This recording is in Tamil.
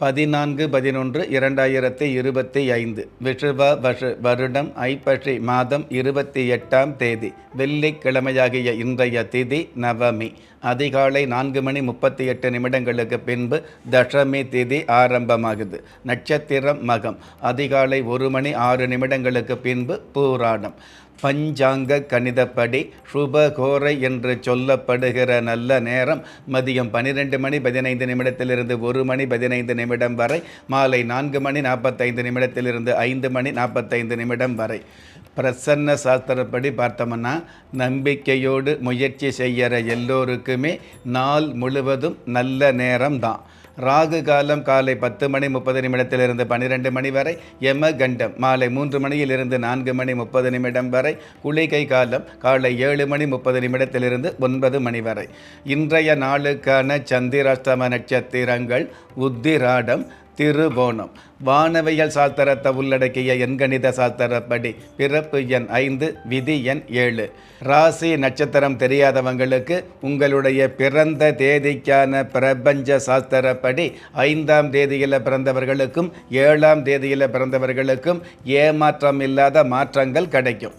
பதினான்கு பதினொன்று இரண்டாயிரத்தி இருபத்தி ஐந்து விஷுவ வருஷ வருடம் ஐப்பசி மாதம் இருபத்தி எட்டாம் தேதி வெள்ளிக்கிழமையாகிய இன்றைய திதி நவமி. அதிகாலை நான்கு மணி முப்பத்தி எட்டு நிமிடங்களுக்கு பின்பு தசமி திதி ஆரம்பமாகுது. நட்சத்திரம் மகம். அதிகாலை ஒரு மணி ஆறு நிமிடங்களுக்கு பின்பு பூராடம் பஞ்சாங்க கணிதப்படி சுபகோரை என்று சொல்லப்படுகிற நல்ல நேரம் மதியம் பன்னிரெண்டு மணி பதினைந்து நிமிடத்திலிருந்து ஒரு மணி பதினைந்து நிமிடம் வரை மாலை நான்கு மணி நாற்பத்தைந்து நிமிடத்திலிருந்து ஐந்து மணி நாற்பத்தைந்து நிமிடம் வரை. பிரசன்ன சாஸ்திரப்படி பார்த்தோம்னா நம்பிக்கையோடு முயற்சி செய்கிற எல்லோருக்குமே நாள் முழுவதும் நல்ல நேரம்தான். ராகு காலம் காலை பத்து மணி முப்பது நிமிடத்திலிருந்து பன்னிரெண்டு மணி வரை யம கண்டம் மாலை மூன்று மணியிலிருந்து நான்கு மணி முப்பது நிமிடம் வரை வரை குளிகை காலம் காலை ஏழு மணி முப்பது நிமிடத்திலிருந்து ஒன்பது மணி வரை. இன்றைய நாளுக்கான சந்திராஷ்டம நட்சத்திரங்கள் உத்திராடம் திருவோணம் வானவியல் சாஸ்திரத்தை உள்ளடக்கிய எண்கணித சாஸ்திரப்படி பிறப்பு எண் ஐந்து விதி எண் ஏழு. ராசி நட்சத்திரம் தெரியாதவங்களுக்கு உங்களுடைய பிறந்த தேதிக்கான பிரபஞ்ச சாஸ்திரப்படி ஐந்தாம் தேதியில் பிறந்தவர்களுக்கும் ஏழாம் தேதியில் பிறந்தவர்களுக்கும் ஏமாற்றம் இல்லாத மாற்றங்கள் கிடைக்கும்.